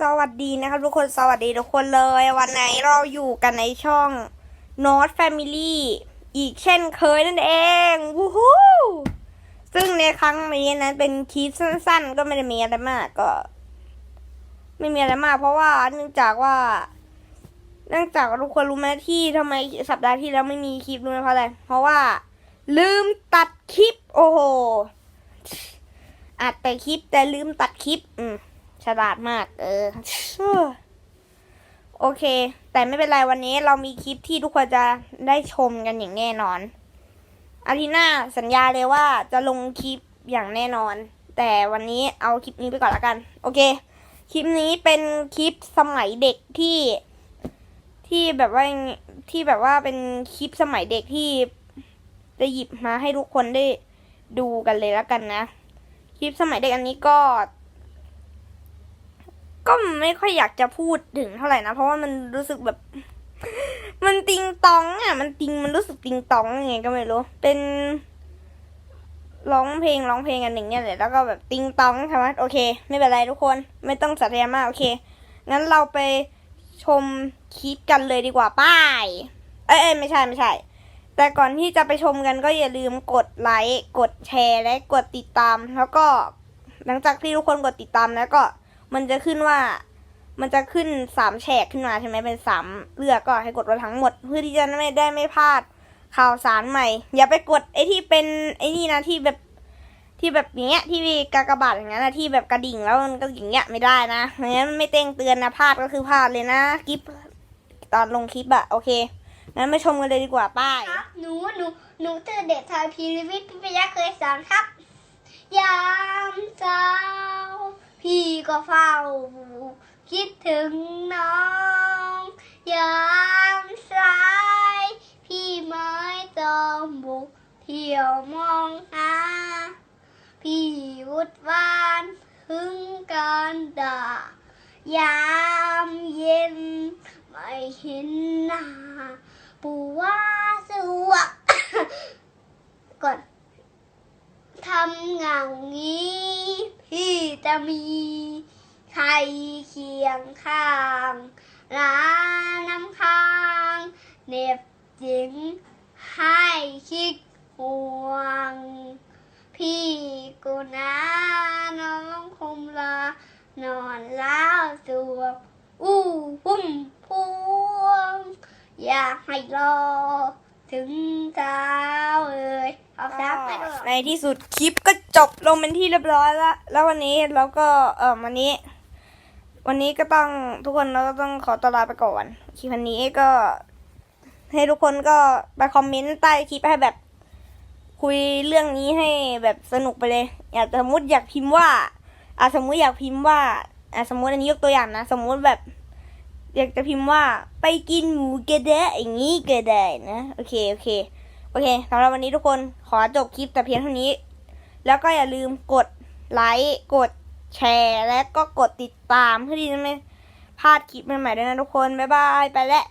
สวัสดีนะครับทุกคนสวัสดีทุกคนเลย วันไหนเราอยู่กันในช่อง North Family อีกเช่นเคยนั่นเองวู้ฮู้ซึ่งในครั้งนี้นั้นเป็นคลิปสั้น ๆ ก็ไม่ได้มีอะไรมากก็ ไม่มีอะไรมาก เพราะว่าเนื่องจากว่า เนื่องจากทุกคนรู้ไหมที่ทำไมสัปดาห์ที่แล้วไม่มีคลิปรู้ไหมเพราะอะไรเพราะว่า ลืมตัดคลิป โอ้โหอัดแต่คลิปแต่ลืมตัดคลิป อืม ฉลาดมาก เออ โอเค แต่ไม่เป็นไรวันนี้เรามีคลิปที่ทุกคนจะได้ชมกันอย่างแน่นอน อาทิตย์หน้าสัญญาเลยว่าจะลงคลิปอย่างแน่นอน แต่วันนี้เอาคลิปนี้ไปก่อนละกัน โอเค คลิปนี้เป็นคลิปสมัยเด็กที่ที่แบบว่าที่แบบว่าเป็นคลิปสมัยเด็กที่จะหยิบมาให้ทุกคนได้ดูกันเลยละกันนะ คลิปสมัยเด็กอันนี้ก็ ก็ไม่ค่อยอยากจะพูดถึงเท่าไหร่นะ เพราะว่ามันรู้สึกแบบ มันติงตองอะ มันติงมันรู้สึกติงตองยังไงก็ไม่รู้ เป็นร้องเพลงร้องเพลงกันหนึ่งเนี่ยแหละแล้วก็แบบติงตองใช่ไหมโอเค ไม่เป็นไรทุกคนไม่ต้องสัตยามากโอเค งั้นเราไปชมคลิปกันเลยดีกว่าป้าย เอ้ยไม่ใช่ไม่ใช่ แต่ก่อนที่จะไปชมกันก็อย่าลืมกดไลค์กดแชร์และกดติดตาม แล้วก็หลังจากที่ทุกคนกดติดตามแล้วก็ มันจะขึ้นว่า มันจะขึ้นสามแฉกขึ้นมาใช่ไหมเป็นสามเลือกก็ให้กดไว้ทั้งหมด เพื่อที่จะไม่ได้ไม่พลาดข่าวสารใหม่ อย่าไปกดไอ้ที่เป็นไอ้นี่นะที่แบบที่แบบอย่างเงี้ยที่กากบาทอย่างนั้นนะที่แบบกระดิ่งแล้วมันก็อย่างเงี้ยไม่ได้นะไม่งั้นไม่เต้งเตือนนะพลาดก็คือพลาดเลยนะคลิปตอนลงคลิปอะโอเคงั้นไปชมกันเลยดีกว่าป้ายครับหนูหนูหนูตื่นเด็กทายพีริวิทย์พิพยาเคยสอนครับ เฝ้า คิดถึงน้องยามสาย พี่ไม้จอมบุกเที่ยวมองหา พี่วุดวานถึงการด่ายามเย็น ไม่เห็นหน้าปูว่าสวกก่อนทำเงางี้ พี่จะมีใครเคียงข้างร้านน้ำค้างเน็บจิงให้คิกห่วง พี่กูนะน้องคมลานอนแล้วสวกอู้หุ่มพวง อยากให้รอ ถึงเช้าเอ่ยเอาซักไปด้วยในที่สุดคลิปก็จบลงเป็นที่เรียบร้อยแล้วแล้ววันนี้เราก็เออวันนี้ วันนี้ก็ต้องทุกคนเราก็ต้องขอตัวลาไปก่อนคลิปวันนี้ก็ ให้ทุกคนก็ไปคอมเมนต์ใต้คลิปให้แบบ คุยเรื่องนี้ให้แบบสนุกไปเลย อยากสมมติอยากพิมพ์ว่าอะสมมุติอยากพิมพ์ว่าอะสมมุติอันนี้ยกตัวอย่างนะ สมมุติแบบ อยากจะพิมพ์ว่าไปกินหมูกระเดะอย่างนี้ก็ได้นะ โอเค โอเค โอเคสำหรับวันนี้ทุกคนขอจบคลิปแต่เพียงเท่านี้ แล้วก็อย่าลืมกดไลค์กดแชร์และก็กดติดตามเพื่อที่จะไม่พลาดคลิปใหม่ๆด้วยนะทุกคน บ๊ายบาย ไปแล้ว